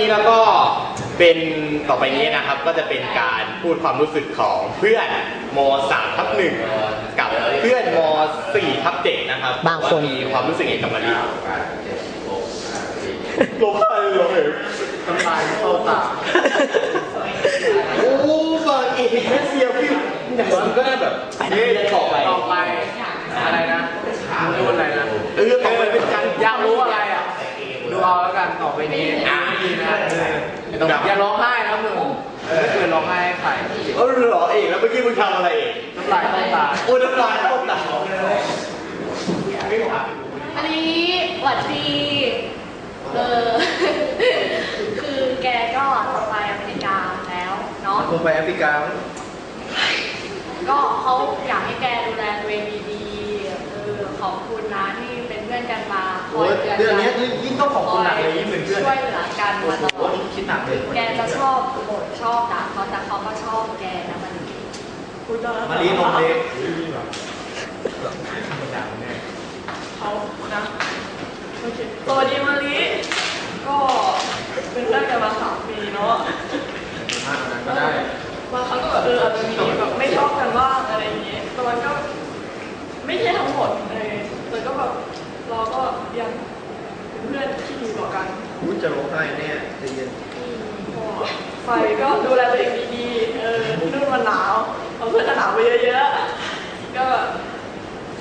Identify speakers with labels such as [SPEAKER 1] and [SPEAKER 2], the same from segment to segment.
[SPEAKER 1] นี้แล้วก็เป็นต่อไปนี้นะครับก็จะเป็นการพูดความรู้สึกของเพื่อนม3ทับหนึ่งกับเพื่อนม4ทับเจ็ดนะครับ
[SPEAKER 2] บางคน
[SPEAKER 1] ว่มีความรู้สึกยังไงกับมาริลงไปเลยน้ำลายเข้าตาโอ้บางเอกแม่เสียพี่อย่างนั้นก็แบบเฮ้ยต่อไป
[SPEAKER 3] ต่อไปอะไรนะดูอะไรนะ
[SPEAKER 1] เออต่อไปเป็นการ
[SPEAKER 3] อยากรู้อะไรอะดูเอาแล้วกันต่อไปนี้
[SPEAKER 1] อ่า
[SPEAKER 3] ดีนะอย่าร้องไห้นะมึงไม่เคยร้องไห้ให้ใคร
[SPEAKER 1] เออเหรอเอกแล้วเมื่อกี้มึงทำอะไรเอก
[SPEAKER 3] น้ำลายต้องตา
[SPEAKER 1] โอ้ยน้ำลายเข้าตา
[SPEAKER 4] อันนี้หวัดดีเออคือแกก็จะไปอเมริกาแล้วเนาะ
[SPEAKER 3] คงไปแอฟริกา
[SPEAKER 4] ก็เขาอยากให้แกดูแลตัวเองดีๆ เออ ขอบคุณนะที่เป็นเพื่อนกันมา คอยเตือน
[SPEAKER 3] เรื่อง
[SPEAKER 4] กั
[SPEAKER 3] นี้ยิ่งต้องขอบคุณหนักเลยยิ่งเป็นเพื่อน
[SPEAKER 4] ช่วยเหลือกันมาตลอด
[SPEAKER 3] คิดหนักเลย
[SPEAKER 4] แกจะชอบบ่นชอบด่าเขาแต่เขาก็ชอบแกนะมันพูดเลย
[SPEAKER 3] มารีนมเล็ก
[SPEAKER 5] เขานะโอเคสวัสดีมาลิก็เป็นเพื่อนกันมาสามปีเนาะ
[SPEAKER 3] ก็ได้
[SPEAKER 5] บางครั้งก็แบบเอออาจจะมีแบบไม่ชอบกันบ้างอะไรอย่างเงี้ยแต่มันก็ไม่ใช่ทั้งหมดเลยแต่ก็แบบเราก็ยังเป็นเพื่อน ที่ดีต่อกัน
[SPEAKER 3] อุ้ยจะร้องไห้แน่ใจเย็น
[SPEAKER 5] ก็ไฟก็ดูแลตัวเองดีๆเออนู่นมันหนาวเอาเพื่อนจะหนาวไปเยอะๆก็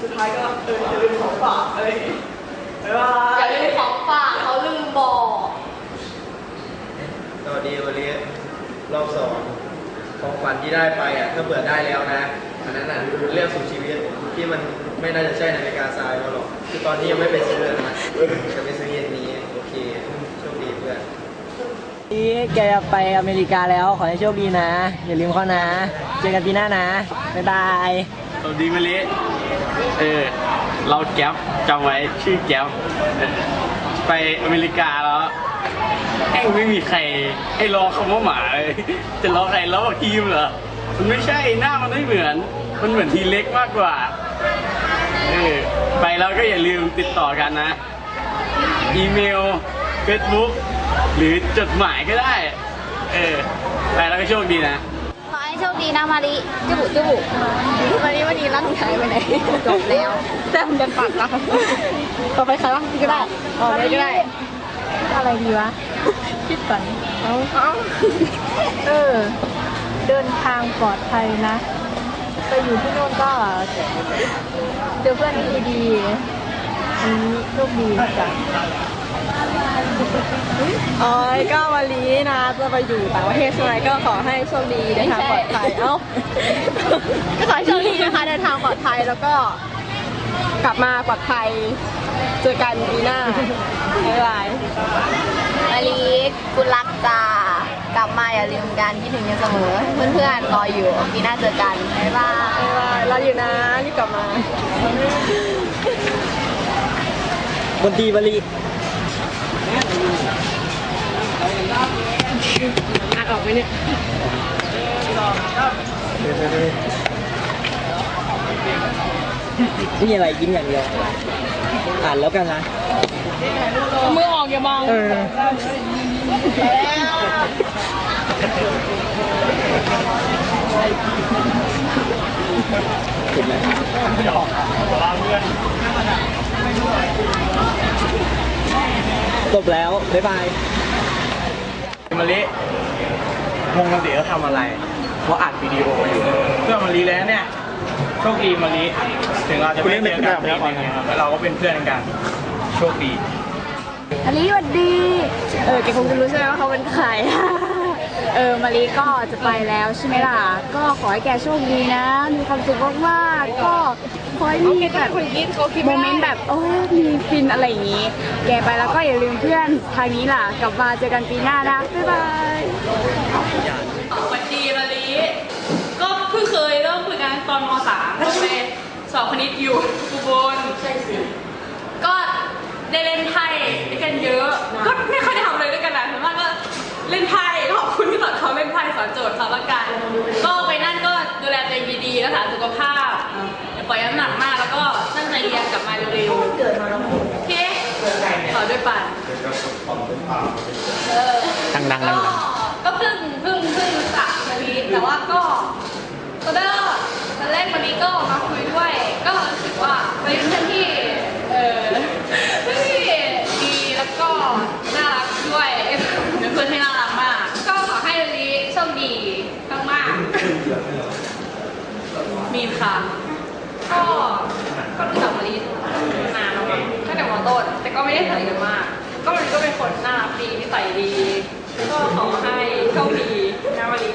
[SPEAKER 5] สุดท้ายก็เอออย่าลืมของฝากอะไรอย่างเงี้ยบ๊ายบา
[SPEAKER 4] อย่ายลืมของฝากเขาลืมบอก
[SPEAKER 3] สวัสดีวันนี้รอบสองของขวัญที่ได้ไปอะถ้าเบื่อได้แล้วนะอันนั้นอะเรื่องสู่ชีวิตที่มันไม่น่าจะใช่นาฬิกาทรายเราหรอกคือตอนนี้ยังไม่ไปซื้อเลยนะจะไปซื้อเย็นนี้ โอเค โชคดีเพื่อน
[SPEAKER 2] นี่แกไปอเมริกาแล้วขอให้โชคดีนะ อย่าลืมเขานะ เจอกันปีหน้านะ บ๊ายบาย
[SPEAKER 1] สวัสดีมาลิเออ เราแก๊ปจำไว้ชื่อแก๊ปเออไปอเมริกาแล้วแม่งไม่มีใครให้รอคำว่าหมาเลยจะรอใครรอทีมเหรอ มันไม่ใช่หน้ามันไม่เหมือน มันเหมือนทีเล็กมากกว่า เออ ไปแล้วก็อย่าลืมติดต่อกันนะ อีเมล Facebook หรือจดหมายก็ได้ เออไปแล้วก็โชคดีนะ
[SPEAKER 4] ขอให้โชคดีนะมาริจุบุจุบุมาริวันนี้ร่างกายไปไหนจบแล้วแต่มันยังปากเราต่อไปใครบ้างพี่ก็ได้อ๋อไม่ก็ได้ อะไรดีวะ คิดก่อนเอาเออ เดินทางปลอดภัยนะ ไปอยู่ที่โน่นก็เจอเพื่อนที่ดีๆอันนี้โชคดีจ้ะ
[SPEAKER 5] อ๋อก็วันนี้นะจะไปอยู่ต่างประเทศใช่ไหมก็ขอให้โชคดีเดินทางปลอดภัยเอ้าก็ขอให้โชคดีนะคะเดินทางปลอดภัยแล้วก็กลับมาปลอดภัยเจอกันปีหน้าบ๊ายบาย
[SPEAKER 4] มาริคุณรักจ้ากลับมาอย่าลืมกันคิดถึงกันเสมอ เพื่อนๆรออยู่ปีหน้าเจอกันบ๊ายบาย
[SPEAKER 5] บ๊ายบายเราอยู่นะรีบกลับมา
[SPEAKER 2] บนตีบรี
[SPEAKER 5] อ่านออกไหมเนี่ย
[SPEAKER 2] ไม่มีอะไรยิ้มอย่างเดียวอ่านแล้วกันนะ
[SPEAKER 5] มือออกอย่าบัง
[SPEAKER 2] เออเห็นไหม จบแล้ว บ๊ายบาย
[SPEAKER 1] มาลิวงกันสิเขาทำอะไรเขาอัดวิดีโออยู่เพื่อนมาลิแล้วเนี่ยโชคดีมาลิถึงเราจะไม่เจอกันปีหนึงนะครับแล้วเราก็เป็นเพื่อนกันโชคดี
[SPEAKER 4] มาริสวัสดี เออแกคงจะรู้ใช่ไหมว่าเขาเป็นใคร เออมาริก็จะไปแล้วใช่ไหมล่ะ ก็ขอให้แกโชคดีนะ มีความสุขมากๆก็ขอให้มีแบบโมเมนต์แบบโอ้ยมีฟินอะไรอย่างงี้ แกไปแล้วก็อย่าลืมเพื่อนทางนี้ล่ะ กลับมาเจอกันปีหน้านะ บ๊ายบาย
[SPEAKER 5] สวัสดีมาลีก็เพิ่งเคยเริ่มคุยกันตอนม .3 ก็ไปสอบคณิตอยู่อุบลใช่สิ สอนโจทย์สอนประกันก็ไปนั่นก็ดูแลตัวเองดีๆรักษาสุขภาพอย่าปล่อยน้ำหนักมากแล้วก็ตั้งใจเรียนกลับมาเร็วๆโอเคขอบ
[SPEAKER 4] ต่อด้วยปั่น
[SPEAKER 2] ดังดังดัง
[SPEAKER 4] ก็ก็เพิ่งเพิ่งเพิ่งรู้จักมารีแต่ว่าก็ก็ได้ตอนแรกมารีก็มาคุยด้วย ก็รู้สึกว่าเป็นเพื่อนที่เออเพื่อนที่ดีแล้วก็น่ารักด้วยเป็นเพื่อนที่น่ารักมาก ก็ขอให้มารีโชคดีมากๆ มีมค่ะ ก็ก็รู้จักมารีนานแล้วมั้งตั้งแต่มต้น แต่ก็ไม่ได้สนิทกันมาก ก็มันก็เป็นคนน่ารักดีนิสัยดี ก็ขอให้โชคดีนะมารี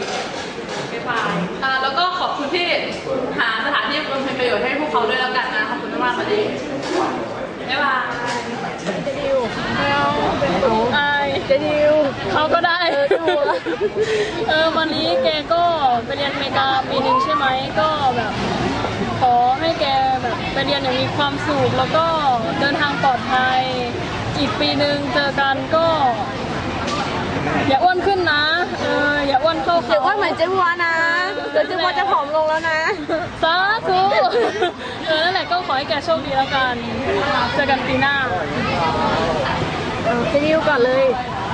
[SPEAKER 4] บ๊ายบายอ่าแล้วก็ขอบคุณที่หาสถานที่บำเพ็ญประโยชน์ให้พวกเขาด้วยแล้วกันนะขอบคุณมากๆมารีบ๊ายบาย
[SPEAKER 6] อายเจดิวเขาก็ได้ เออวันนี้แกก็ไปเรียนอเมริกาปีหนึ่งใช่ไหมก็แบบ ขอให้แกแบบไปเรียนอย่างมีความสุขแล้วก็เดินทางปลอดภัย อีกปีหนึ่งเจอกันก็ อย่าอ้วนขึ้นนะเอออย่าอ้วนเข้าเขา
[SPEAKER 7] เดี๋ยวว่าเหมือนเจ๊บัวนะเดี๋ยวเจ๊บัวจะผอมลงแล้วนะ
[SPEAKER 6] สาธุเออนั่นแหละก็ขอให้แกโชคดีแล้วกัน เจอกันปีหน้า
[SPEAKER 7] เจดิวก่อนเลย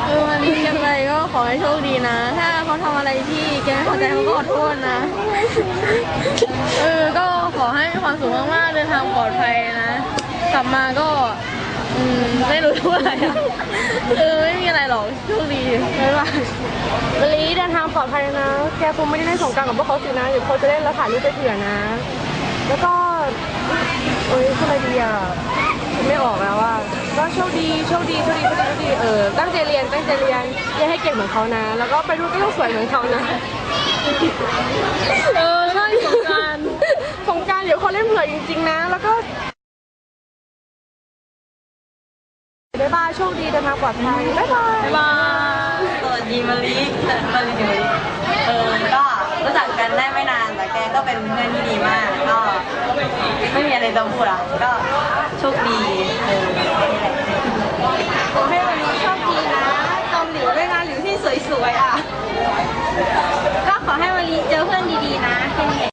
[SPEAKER 7] เออวันนี้ยังไงก็ขอให้โชคดีนะ ถ้าเขาทำอะไรที่แกไม่พอใจเขาก็ขอโทษนะ เออ ก็ขอให้มีความสุขมากๆเดินทางปลอดภัยนะ กลับมาก็ อืม ไม่รู้เท่าไหร่อะเออ ไม่มีอะไรหรอก โชคดีบ๊ายบาย วันนี้เดินทางปลอดภัยนะ แกคงไม่ได้เล่นสงกรารกับพวกเขาสินะเดี๋ยวเขาจะเล่นแล้วถ่ายรูปไปเผื่อนะ แล้วก็เอ้ยทำไมดีอะคิดไม่ออกแล้วว่า ก็โชคดีโชคดีโชคดีโชคดีโชคดีเออตั้งใจเรียนตั้งใจเรียนเรียนให้เก่งเหมือนเขานะ แล้วก็ไปดูก็ต้องสวยเหมือนเขานะ
[SPEAKER 6] เออใช่สงกราร
[SPEAKER 7] สงกรารเดี๋ยวเขาเล่นเผื่อจริง ๆ นะ แล้วก็บ๊ายบายโชคดีเดินทางปลอดภัยบ๊ายบาย
[SPEAKER 6] บ๊ายบาย
[SPEAKER 8] สวัสดีมาริมาริมาริเออก็รู้จักกันได้ไม่นานแต่แกก็เป็นเพื่อนที่ดีมากก็ไม่มีอะไรจะพูดอะก็โชคดีเออนี่แหละ
[SPEAKER 7] ขอให้วันนี้โชคดีนะตอมหลิวด้วยนะหลิวที่สวยๆอะ ก็ขอให้วันนี้เจอเพื่อนดีๆนะเค่นี้เอง